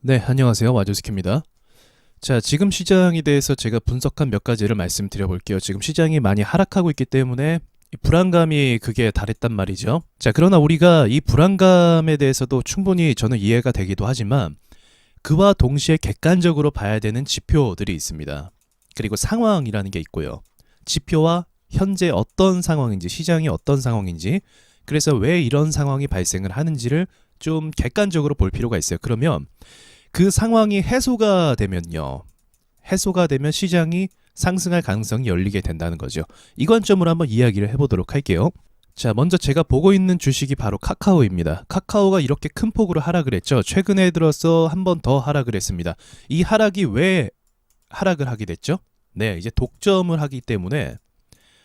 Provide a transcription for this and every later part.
네, 안녕하세요. 와조스키입니다. 자, 지금 시장에 대해서 제가 분석한 몇 가지를 말씀드려 볼게요. 지금 시장이 많이 하락하고 있기 때문에 이 불안감이 그게 달했단 말이죠. 자, 그러나 우리가 이 불안감에 대해서도 충분히 저는 이해가 되기도 하지만 그와 동시에 객관적으로 봐야 되는 지표들이 있습니다. 그리고 상황이라는 게 있고요. 지표와 현재 어떤 상황인지, 시장이 어떤 상황인지, 그래서 왜 이런 상황이 발생을 하는지를 좀 객관적으로 볼 필요가 있어요. 그러면 그 상황이 해소가 되면요. 해소가 되면 시장이 상승할 가능성이 열리게 된다는 거죠. 이 관점으로 한번 이야기를 해보도록 할게요. 자, 먼저 제가 보고 있는 주식이 바로 카카오입니다. 카카오가 이렇게 큰 폭으로 하락을 했죠. 최근에 들어서 한 번 더 하락을 했습니다. 이 하락이 왜 하락을 하게 됐죠? 네, 이제 독점을 하기 때문에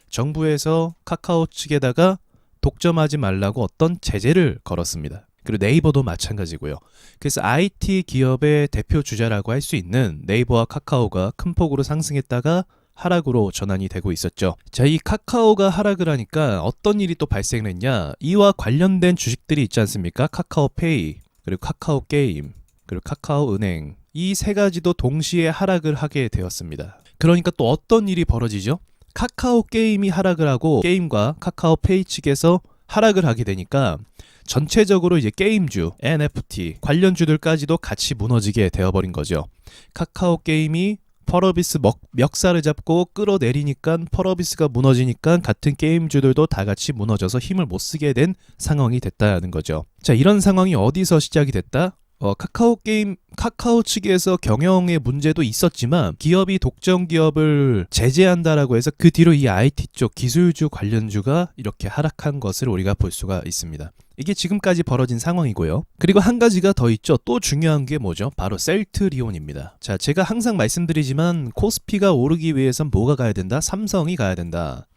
정부에서 카카오 측에다가 독점하지 말라고 어떤 제재를 걸었습니다. 그리고 네이버도 마찬가지고요. 그래서 IT 기업의 대표 주자라고 할 수 있는 네이버와 카카오가 큰 폭으로 상승했다가 하락으로 전환이 되고 있었죠. 자, 이 카카오가 하락을 하니까 어떤 일이 또 발생을 했냐? 이와 관련된 주식들이 있지 않습니까? 카카오페이, 그리고 카카오 게임, 그리고 카카오 은행. 이 세 가지도 동시에 하락을 하게 되었습니다. 그러니까 또 어떤 일이 벌어지죠? 카카오 게임이 하락을 하고 게임과 카카오 페이 측에서 하락을 하게 되니까 전체적으로 이제 게임주, NFT 관련주들까지도 같이 무너지게 되어버린 거죠. 카카오 게임이 펄어비스 먹, 멱살을 잡고 끌어내리니까 펄어비스가 무너지니까 같은 게임주들도 다 같이 무너져서 힘을 못 쓰게 된 상황이 됐다는 거죠. 자, 이런 상황이 어디서 시작이 됐다? 어, 카카오 게임 카카오 측에서 경영의 문제도 있었지만 기업이 독점 기업을 제재한다라고 해서 그 뒤로 이 IT 쪽 기술주 관련주가 이렇게 하락한 것을 우리가 볼 수가 있습니다. 이게 지금까지 벌어진 상황이고요. 그리고 한 가지가 더 있죠. 또 중요한 게 뭐죠? 바로 셀트리온입니다. 자, 제가 항상 말씀드리지만 코스피가 오르기 위해선 뭐가 가야 된다? 삼성이 가야 된다.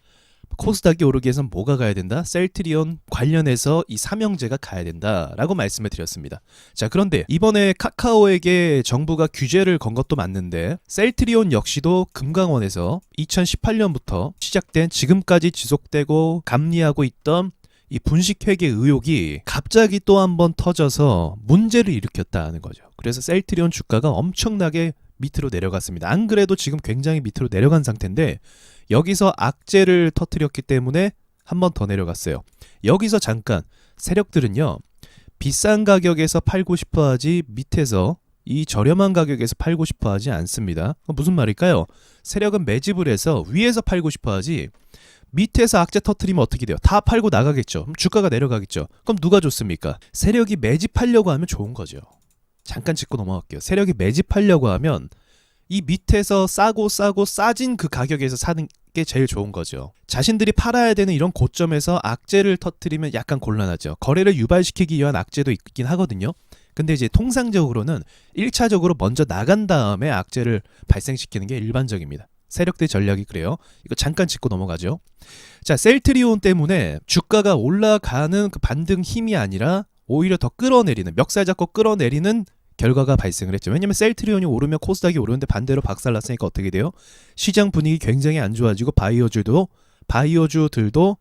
코스닥이 오르기 위해선 뭐가 가야 된다? 셀트리온 관련해서 이 삼형제가 가야 된다라고 말씀을 드렸습니다. 자, 그런데 이번에 카카오에게 정부가 규제를 건 것도 맞는데 셀트리온 역시도 금강원에서 2018년부터 시작된 지금까지 지속되고 감리하고 있던 이 분식회계 의혹이 갑자기 또 한 번 터져서 문제를 일으켰다는 거죠. 그래서 셀트리온 주가가 엄청나게 밑으로 내려갔습니다. 안 그래도 지금 굉장히 밑으로 내려간 상태인데 여기서 악재를 터뜨렸기 때문에 한 번 더 내려갔어요. 여기서 잠깐 세력들은요. 비싼 가격에서 팔고 싶어 하지 밑에서 이 저렴한 가격에서 팔고 싶어 하지 않습니다. 무슨 말일까요? 세력은 매집을 해서 위에서 팔고 싶어 하지 밑에서 악재 터트리면 어떻게 돼요? 다 팔고 나가겠죠. 그럼 주가가 내려가겠죠. 그럼 누가 좋습니까? 세력이 매집하려고 하면 좋은 거죠. 잠깐 짚고 넘어갈게요. 세력이 매집하려고 하면 이 밑에서 싸고 싸고 싸진 그 가격에서 사는 게 제일 좋은 거죠. 자신들이 팔아야 되는 이런 고점에서 악재를 터트리면 약간 곤란하죠. 거래를 유발시키기 위한 악재도 있긴 하거든요. 근데 이제 통상적으로는 1차적으로 먼저 나간 다음에 악재를 발생시키는 게 일반적입니다. 세력들 전략이 그래요. 이거 잠깐 짚고 넘어가죠. 자, 셀트리온 때문에 주가가 올라가는 그 반등 힘이 아니라 오히려 더 끌어내리는 멱살 잡고 끌어내리는 결과가 발생을 했죠. 왜냐면 셀트리온이 오르면 코스닥이 오르는데 반대로 박살났으니까 어떻게 돼요? 시장 분위기 굉장히 안 좋아지고 바이오주도 바이오주들도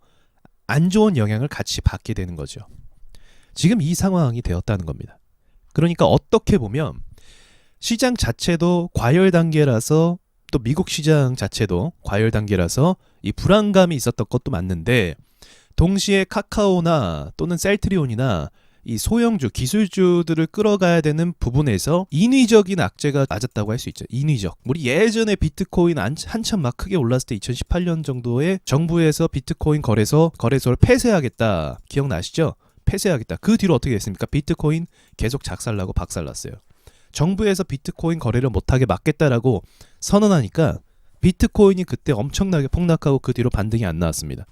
안 좋은 영향을 같이 받게 되는 거죠. 지금 이 상황이 되었다는 겁니다. 그러니까 어떻게 보면 시장 자체도 과열 단계라서 또 미국 시장 자체도 과열 단계라서 이 불안감이 있었던 것도 맞는데 동시에 카카오나 또는 셀트리온이나 이 소형주 기술주들을 끌어가야 되는 부분에서 인위적인 악재가 맞았다고 할 수 있죠. 인위적. 우리 예전에 비트코인 한, 한참 막 크게 올랐을 때 2018년 정도에 정부에서 비트코인 거래소 거래소를 폐쇄하겠다. 기억나시죠? 폐쇄하겠다. 그 뒤로 어떻게 됐습니까? 비트코인 계속 작살나고 박살났어요. 정부에서 비트코인 거래를 못하게 막겠다라고 선언하니까 비트코인이 그때 엄청나게 폭락하고 그 뒤로 반등이 안 나왔습니다.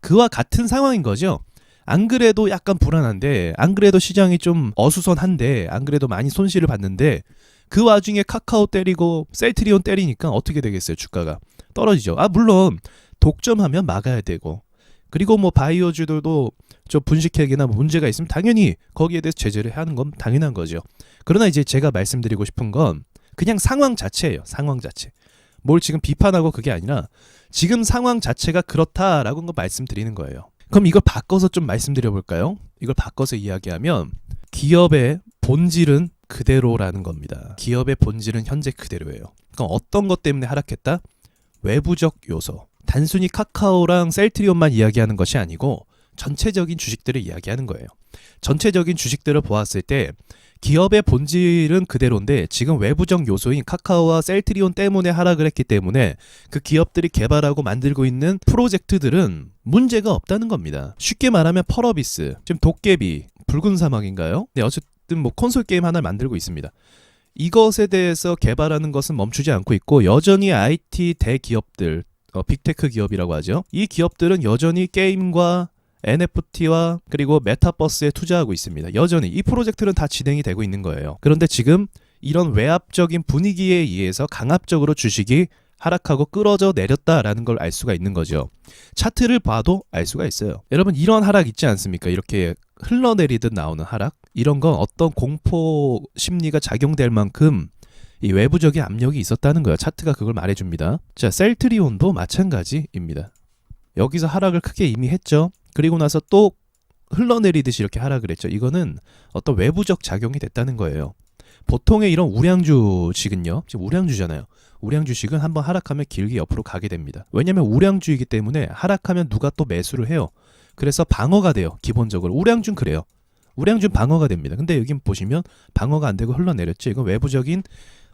그와 같은 상황인 거죠. 안 그래도 약간 불안한데, 안 그래도 시장이 좀 어수선한데, 안 그래도 많이 손실을 봤는데, 그 와중에 카카오 때리고 셀트리온 때리니까 어떻게 되겠어요, 주가가? 떨어지죠. 아, 물론, 독점하면 막아야 되고, 그리고 뭐 바이오주들도 좀 분식회계나 뭐 문제가 있으면 당연히 거기에 대해서 제재를 하는 건 당연한 거죠. 그러나 이제 제가 말씀드리고 싶은 건 그냥 상황 자체예요. 상황 자체. 뭘 지금 비판하고 그게 아니라 지금 상황 자체가 그렇다라고 거 말씀드리는 거예요. 그럼 이걸 바꿔서 좀 말씀드려 볼까요? 이걸 바꿔서 이야기하면 기업의 본질은 그대로라는 겁니다. 기업의 본질은 현재 그대로예요. 그럼 어떤 것 때문에 하락했다? 외부적 요소. 단순히 카카오랑 셀트리온만 이야기하는 것이 아니고 전체적인 주식들을 이야기하는 거예요. 전체적인 주식들을 보았을 때 기업의 본질은 그대로인데 지금 외부적 요소인 카카오와 셀트리온 때문에 하락을 했기 때문에 그 기업들이 개발하고 만들고 있는 프로젝트들은 문제가 없다는 겁니다. 쉽게 말하면 펄어비스, 지금 도깨비, 붉은 사막인가요? 네, 어쨌든 뭐 콘솔 게임 하나를 만들고 있습니다. 이것에 대해서 개발하는 것은 멈추지 않고 있고 여전히 IT 대기업들, 어, 빅테크 기업이라고 하죠. 이 기업들은 여전히 게임과 NFT와 그리고 메타버스에 투자하고 있습니다. 여전히 이 프로젝트는 다 진행이 되고 있는 거예요. 그런데 지금 이런 외압적인 분위기에 의해서 강압적으로 주식이 하락하고 끌어져 내렸다라는 걸 알 수가 있는 거죠. 차트를 봐도 알 수가 있어요. 여러분 이런 하락 있지 않습니까? 이렇게 흘러내리듯 나오는 하락 이런 건 어떤 공포 심리가 작용될 만큼 이 외부적인 압력이 있었다는 거예요. 차트가 그걸 말해줍니다. 자, 셀트리온도 마찬가지입니다. 여기서 하락을 크게 이미 했죠. 그리고 나서 또 흘러내리듯이 이렇게 하락을 했죠. 이거는 어떤 외부적 작용이 됐다는 거예요. 보통의 이런 우량주식은요. 지금 우량주잖아요. 우량주식은 한번 하락하면 길게 옆으로 가게 됩니다. 왜냐하면 우량주이기 때문에 하락하면 누가 또 매수를 해요. 그래서 방어가 돼요. 기본적으로 우량주는 그래요. 우량주는 방어가 됩니다. 근데 여기 보시면 방어가 안 되고 흘러내렸죠. 이건 외부적인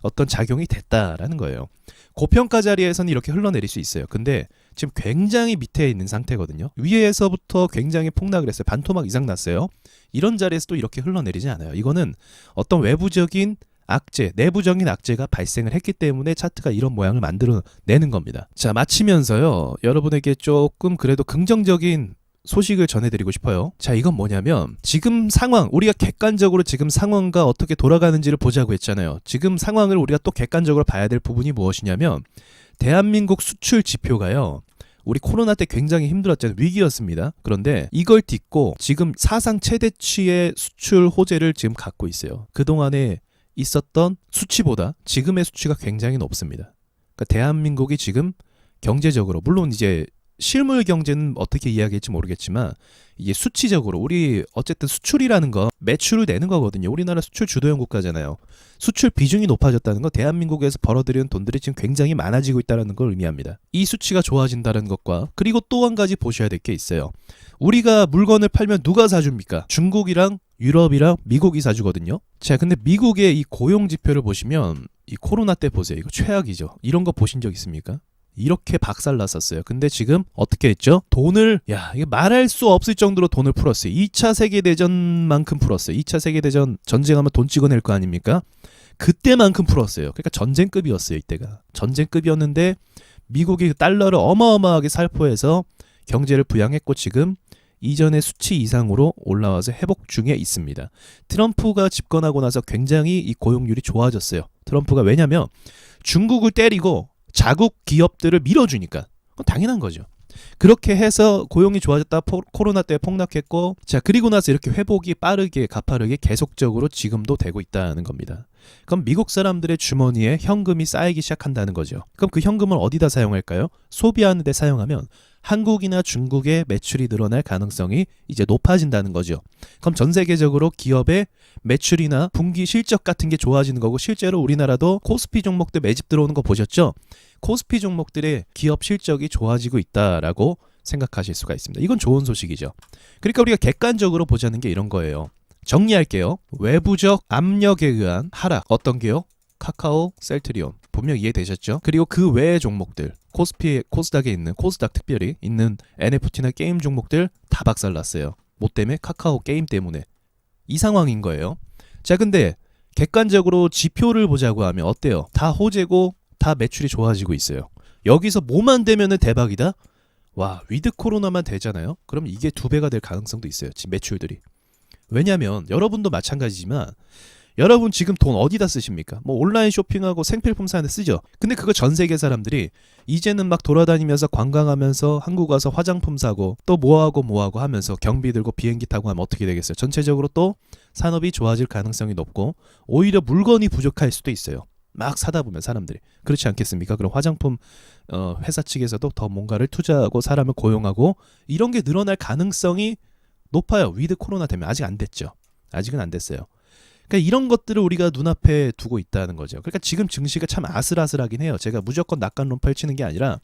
어떤 작용이 됐다라는 거예요. 고평가 자리에서는 이렇게 흘러내릴 수 있어요. 근데 지금 굉장히 밑에 있는 상태거든요. 위에서부터 굉장히 폭락을 했어요. 반토막 이상 났어요. 이런 자리에서 또 이렇게 흘러내리지 않아요. 이거는 어떤 외부적인 악재, 내부적인 악재가 발생을 했기 때문에 차트가 이런 모양을 만들어내는 겁니다. 자, 마치면서요. 여러분에게 조금 그래도 긍정적인 소식을 전해드리고 싶어요. 자, 이건 뭐냐면 지금 상황, 우리가 객관적으로 지금 상황과 어떻게 돌아가는지를 보자고 했잖아요. 지금 상황을 우리가 또 객관적으로 봐야 될 부분이 무엇이냐면 대한민국 수출 지표가요. 우리 코로나 때 굉장히 힘들었잖아요. 위기였습니다. 그런데 이걸 딛고 지금 사상 최대치의 수출 호재를 지금 갖고 있어요. 그동안에 있었던 수치보다 지금의 수치가 굉장히 높습니다. 그러니까 대한민국이 지금 경제적으로 물론 이제 실물 경제는 어떻게 이야기할지 모르겠지만 이게 수치적으로 우리 어쨌든 수출이라는 거 매출을 내는 거거든요. 우리나라 수출 주도형 국가잖아요. 수출 비중이 높아졌다는 건 대한민국에서 벌어들이는 돈들이 지금 굉장히 많아지고 있다는 걸 의미합니다. 이 수치가 좋아진다는 것과 그리고 또 한 가지 보셔야 될 게 있어요. 우리가 물건을 팔면 누가 사줍니까? 중국이랑 유럽이랑 미국이 사주거든요. 자, 근데 미국의 이 고용 지표를 보시면 이 코로나 때 보세요. 이거 최악이죠. 이런 거 보신 적 있습니까? 이렇게 박살났었어요. 근데 지금 어떻게 했죠? 돈을 야 이게 말할 수 없을 정도로 돈을 풀었어요. 2차 세계 대전만큼 풀었어요. 2차 세계 대전 전쟁하면 돈 찍어낼 거 아닙니까? 그때만큼 풀었어요. 그러니까 전쟁급이었어요 이때가 전쟁급이었는데 미국이 그 달러를 어마어마하게 살포해서 경제를 부양했고 지금 이전의 수치 이상으로 올라와서 회복 중에 있습니다. 트럼프가 집권하고 나서 굉장히 이 고용률이 좋아졌어요. 트럼프가 왜냐면 중국을 때리고 자국 기업들을 밀어주니까 당연한 거죠. 그렇게 해서 고용이 좋아졌다 포, 코로나 때 폭락했고 자 그리고 나서 이렇게 회복이 빠르게 가파르게 계속적으로 지금도 되고 있다는 겁니다. 그럼 미국 사람들의 주머니에 현금이 쌓이기 시작한다는 거죠. 그럼 그 현금을 어디다 사용할까요? 소비하는 데 사용하면 한국이나 중국의 매출이 늘어날 가능성이 이제 높아진다는 거죠. 그럼 전 세계적으로 기업의 매출이나 분기 실적 같은 게 좋아지는 거고 실제로 우리나라도 코스피 종목들 매집 들어오는 거 보셨죠? 코스피 종목들의 기업 실적이 좋아지고 있다라고 생각하실 수가 있습니다. 이건 좋은 소식이죠. 그러니까 우리가 객관적으로 보자는 게 이런 거예요. 정리할게요. 외부적 압력에 의한 하락 어떤 게요? 카카오, 셀트리온 분명 이해되셨죠? 그리고 그 외의 종목들 코스피 코스닥에 있는 코스닥 특별히 있는 NFT나 게임 종목들 다 박살났어요. 뭐 때문에 카카오 게임 때문에 이 상황인 거예요. 자 근데 객관적으로 지표를 보자고 하면 어때요? 다 호재고 다 매출이 좋아지고 있어요. 여기서 뭐만 되면은 대박이다? 와 위드 코로나만 되잖아요. 그럼 이게 두 배가 될 가능성도 있어요. 지금 매출들이. 왜냐면 여러분도 마찬가지지만 여러분 지금 돈 어디다 쓰십니까? 뭐 온라인 쇼핑하고 생필품 사는데 쓰죠. 근데 그거 전 세계 사람들이 이제는 막 돌아다니면서 관광하면서 한국 와서 화장품 사고 또 뭐하고 뭐하고 하면서 경비 들고 비행기 타고 하면 어떻게 되겠어요? 전체적으로 또 산업이 좋아질 가능성이 높고 오히려 물건이 부족할 수도 있어요. 막 사다 보면 사람들이 그렇지 않겠습니까? 그럼 화장품 어, 회사 측에서도 더 뭔가를 투자하고 사람을 고용하고 이런 게 늘어날 가능성이 높아요. 위드 코로나 되면 아직 안 됐죠. 아직은 안 됐어요. 그러니까 이런 것들을 우리가 눈앞에 두고 있다는 거죠. 그러니까 지금 증시가 참 아슬아슬하긴 해요. 제가 무조건 낙관론 펼치는 게 아니라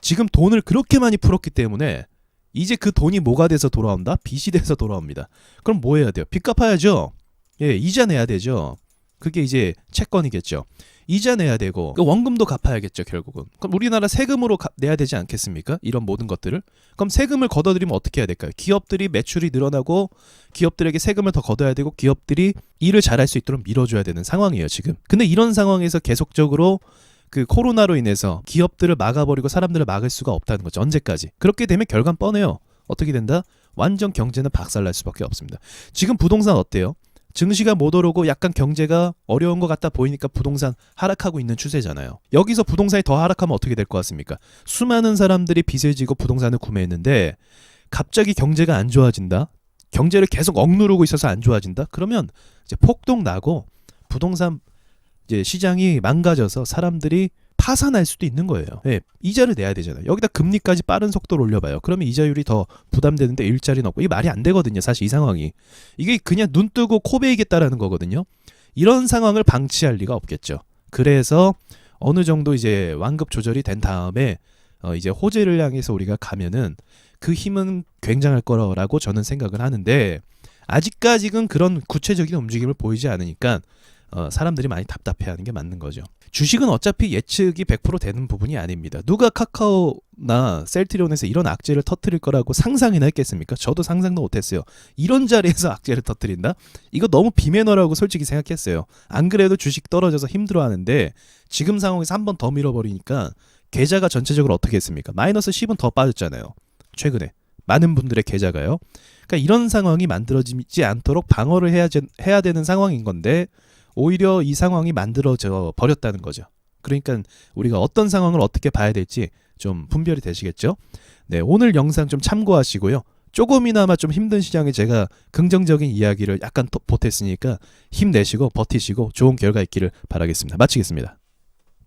지금 돈을 그렇게 많이 풀었기 때문에 이제 그 돈이 뭐가 돼서 돌아온다? 빚이 돼서 돌아옵니다. 그럼 뭐 해야 돼요? 빚 갚아야죠. 예, 이자 내야 되죠. 그게 이제 채권이겠죠. 이자 내야 되고 그 원금도 갚아야겠죠 결국은. 그럼 우리나라 세금으로 가- 내야 되지 않겠습니까? 이런 모든 것들을? 그럼 세금을 걷어들이면 어떻게 해야 될까요? 기업들이 매출이 늘어나고 기업들에게 세금을 더 걷어야 되고 기업들이 일을 잘할 수 있도록 밀어줘야 되는 상황이에요 지금. 근데 이런 상황에서 계속적으로 그 코로나로 인해서 기업들을 막아버리고 사람들을 막을 수가 없다는 거죠 언제까지? 그렇게 되면 결과는 뻔해요. 어떻게 된다? 완전 경제는 박살날 수밖에 없습니다. 지금 부동산 어때요 증시가 못 오르고 약간 경제가 어려운 것 같다 보이니까 부동산 하락하고 있는 추세잖아요. 여기서 부동산이 더 하락하면 어떻게 될 것 같습니까? 수많은 사람들이 빚을 지고 부동산을 구매했는데 갑자기 경제가 안 좋아진다. 경제를 계속 억누르고 있어서 안 좋아진다. 그러면 이제 폭동 나고 부동산 이제 시장이 망가져서 사람들이 파산할 수도 있는 거예요. 예, 이자를 내야 되잖아요. 여기다 금리까지 빠른 속도로 올려봐요. 그러면 이자율이 더 부담되는데 일자리는 없고 이게 말이 안 되거든요. 사실 이 상황이 이게 그냥 눈 뜨고 코 베이겠다라는 거거든요. 이런 상황을 방치할 리가 없겠죠. 그래서 어느 정도 이제 완급 조절이 된 다음에 어 이제 호재를 향해서 우리가 가면은 그 힘은 굉장할 거라고 저는 생각을 하는데 아직까지는 그런 구체적인 움직임을 보이지 않으니까 어, 사람들이 많이 답답해하는 게 맞는 거죠. 주식은 어차피 예측이 100% 되는 부분이 아닙니다. 누가 카카오나 셀트리온에서 이런 악재를 터뜨릴 거라고 상상이나 했겠습니까? 저도 상상도 못했어요. 이런 자리에서 악재를 터뜨린다? 이거 너무 비매너라고 솔직히 생각했어요. 안 그래도 주식 떨어져서 힘들어하는데 지금 상황에서 한 번 더 밀어버리니까 계좌가 전체적으로 어떻게 했습니까? 마이너스 10은 더 빠졌잖아요. 최근에 많은 분들의 계좌가요. 그러니까 이런 상황이 만들어지지 않도록 방어를 해야, 제- 해야 되는 상황인 건데 오히려 이 상황이 만들어져 버렸다는 거죠. 그러니까 우리가 어떤 상황을 어떻게 봐야 될지 좀 분별이 되시겠죠? 네, 오늘 영상 좀 참고하시고요. 조금이나마 좀 힘든 시장에 제가 긍정적인 이야기를 약간 더 보탰으니까 힘내시고 버티시고 좋은 결과 있기를 바라겠습니다. 마치겠습니다.